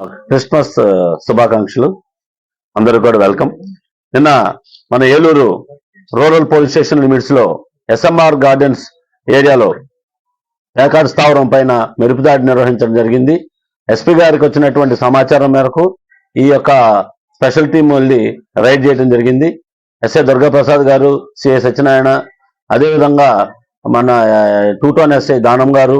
Christmas శుభాకాంక్షలు. అందరూ కూడా వెల్కమ్. నిన్న మన ఏలూరు రూరల్ పోలీస్ స్టేషన్ లిమిట్స్లో ఎస్ఎంఆర్ గార్డెన్స్ ఏరియాలో రేకార్డ్ స్థావరం పైన మెరుపుదాడి నిర్వహించడం జరిగింది. ఎస్పీ గారికి వచ్చినటువంటి సమాచారం మేరకు ఈ యొక్క స్పెషల్ టీం వెళ్ళి రైడ్ చేయడం జరిగింది. ఎస్ఐ దుర్గాప్రసాద్ గారు సిఏ సత్యనారాయణ అదేవిధంగా మన టూటోన్ ఎస్ఐ దానం గారు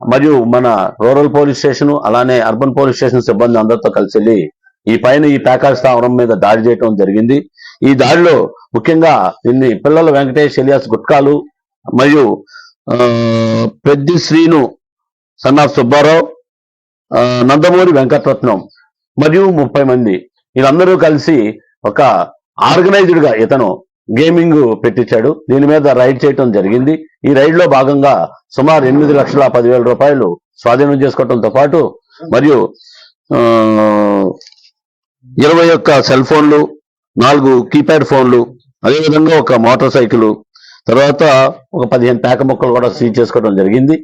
మరియు మన రూరల్ పోలీస్ స్టేషన్ అలానే అర్బన్ పోలీస్ స్టేషన్ సిబ్బంది అందరితో కలిసి వెళ్ళి ఈ పైన ఈ ప్యాకాజ్ స్థావరం మీద దాడి చేయడం జరిగింది. ఈ దాడిలో ముఖ్యంగా దీన్ని పిల్లల వెంకటేష్ ఎలియాస్ గుట్కాలు మరియు పెద్ది శ్రీను సన్నాఫ్ సుబ్బారావు నందమూరి వెంకటరత్నం మరియు ముప్పై మంది. వీళ్ళందరూ కలిసి ఒక ఆర్గనైజ్డ్గా ఇతను గేమింగ్ పెట్టించాడు. దీని మీద రైడ్ చేయటం జరిగింది. ఈ రైడ్లో భాగంగా సుమారు ఎనిమిది లక్షల పదివేల రూపాయలు స్వాధీనం చేసుకోవడంతో పాటు మరియు ఇరవై ఒక్క సెల్ ఫోన్లు నాలుగు కీప్యాడ్ ఫోన్లు అదేవిధంగా ఒక మోటార్ సైకిల్ తర్వాత ఒక పదిహేను పేక ముక్కలు కూడా సీజ్ చేసుకోవడం జరిగింది.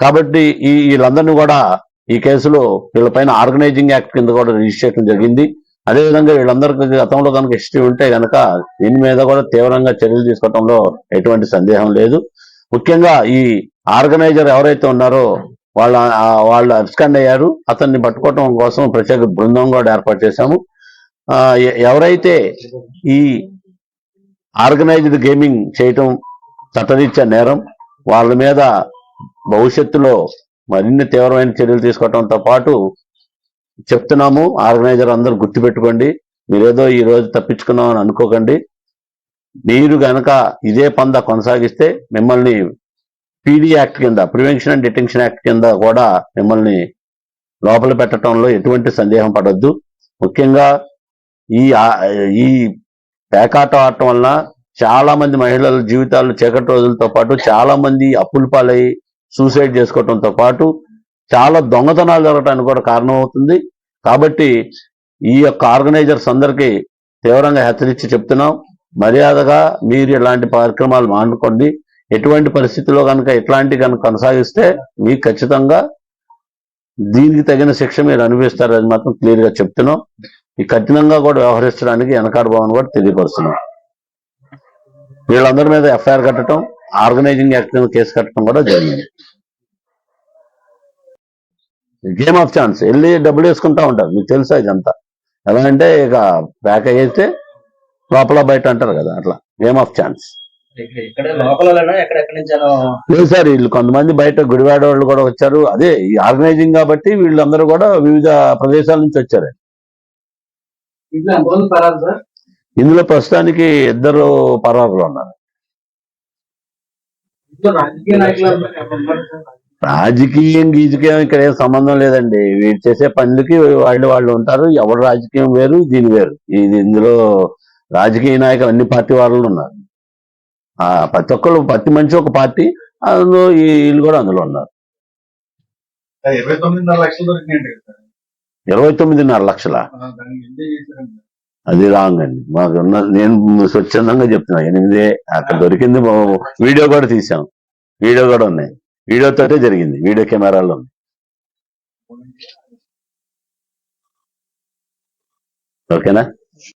కాబట్టి ఈ వీళ్ళందరినీ కూడా ఈ కేసులో వీళ్ళపైన ఆర్గనైజింగ్ యాక్ట్ కింద కూడా రిజిస్టర్ చేయడం జరిగింది. అదేవిధంగా వీళ్ళందరికీ గతంలో కనుక హిస్టరీ ఉంటే కనుక దీని మీద కూడా తీవ్రంగా చర్యలు తీసుకోవడంలో ఎటువంటి సందేహం లేదు. ముఖ్యంగా ఈ ఆర్గనైజర్ ఎవరైతే ఉన్నారో వాళ్ళ వాళ్ళు అబ్స్కండ్ అయ్యారు. అతన్ని పట్టుకోవటం కోసం ప్రత్యేక బృందం కూడా ఏర్పాటు చేశాము. ఎవరైతే ఈ ఆర్గనైజ్డ్ గేమింగ్ చేయటం చట్టరీత్యా నేరం వాళ్ళ మీద భవిష్యత్తులో మరిన్ని తీవ్రమైన చర్యలు తీసుకోవడంతో పాటు చెప్తున్నాము ఆర్గనైజర్ అందరూ గుర్తుపెట్టుకోండి మీరేదో ఈ రోజు తప్పించుకున్నామని అనుకోకండి. మీరు గనక ఇదే పంద కొనసాగిస్తే మిమ్మల్ని పీడీ యాక్ట్ కింద ప్రివెన్షన్ అండ్ డిటెన్షన్ యాక్ట్ కింద కూడా మిమ్మల్ని లోపల పెట్టడంలో ఎటువంటి సందేహం పడద్దు. ముఖ్యంగా ఈ ఈ పేకాట ఆడటం వలన చాలా మంది మహిళల జీవితాలు చీకటి రోజులతో పాటు చాలా మంది అప్పుల పాలై సూసైడ్ చేసుకోవడంతో పాటు చాలా దొంగతనాలు జరగడానికి కూడా కారణం అవుతుంది కాబట్టి ఈ యొక్క ఆర్గనైజర్స్ అందరికీ తీవ్రంగా హెచ్చరించి చెప్తున్నాం. మర్యాదగా మీరు ఇలాంటి కార్యక్రమాలు మానుకోండి. ఎటువంటి పరిస్థితిలో కనుక ఇట్లాంటి కనుక కొనసాగిస్తే మీకు ఖచ్చితంగా దీనికి తగిన శిక్ష మీరు అనుభవిస్తారని మాత్రం క్లియర్గా చెప్తున్నాం. ఈ కఠినంగా కూడా వ్యవహరించడానికి వెనకాడ భవన్ కూడా తెలియపరుస్తున్నాం. వీళ్ళందరి మీద ఎఫ్ఐఆర్ కట్టడం ఆర్గనైజింగ్ యాక్ట్ మీద కేసు కట్టడం కూడా జరిగింది. గేమ్ ఆఫ్ ఛాన్స్ వెళ్ళి డబ్బులు వేసుకుంటా ఉంటారు. మీకు తెలుసా ఇదంతా? ఎలా అంటే ఇక బ్యాక్ అయితే లోపల బయట అంటారు కదా అట్లా. గేమ్ ఆఫ్ ఛాన్స్ లేదు సార్ వీళ్ళు కొంతమంది బయట గుడివాడ వాళ్ళు కూడా వచ్చారు. అదే ఈ ఆర్గనైజింగ్ కాబట్టి వీళ్ళందరూ కూడా వివిధ ప్రదేశాల నుంచి వచ్చారు. ఇందులో ప్రస్తుతానికి ఇద్దరు పర్వాకులు ఉన్నారు. రాజకీయ నాయకులు? రాజకీయం గీజకీయం ఇక్కడ ఏం సంబంధం లేదండి. వీళ్ళు చేసే పనులకి వాళ్ళు వాళ్ళు ఉంటారు. ఎవరు రాజకీయం వేరు దీని వేరు. ఇది ఇందులో రాజకీయ నాయకులు అన్ని పార్టీ వాళ్ళు ఉన్నారు. ఆ ప్రతి ఒక్కళ్ళు ప్రతి మనిషి ఒక పార్టీ అందులో ఈ వీళ్ళు కూడా అందులో ఉన్నారు. ఇరవై తొమ్మిదిన్నర లక్షలు అది రాంగ్ అండి. మాకు నేను స్వచ్ఛందంగా చెప్తున్నా. ఎనిమిదే అక్కడ దొరికింది వీడియో కూడా తీసాం వీడియో కూడా ఉన్నాయి. వీడియోతోటే జరిగింది వీడియో కెమెరాలో ఉంది. ఓకేనా?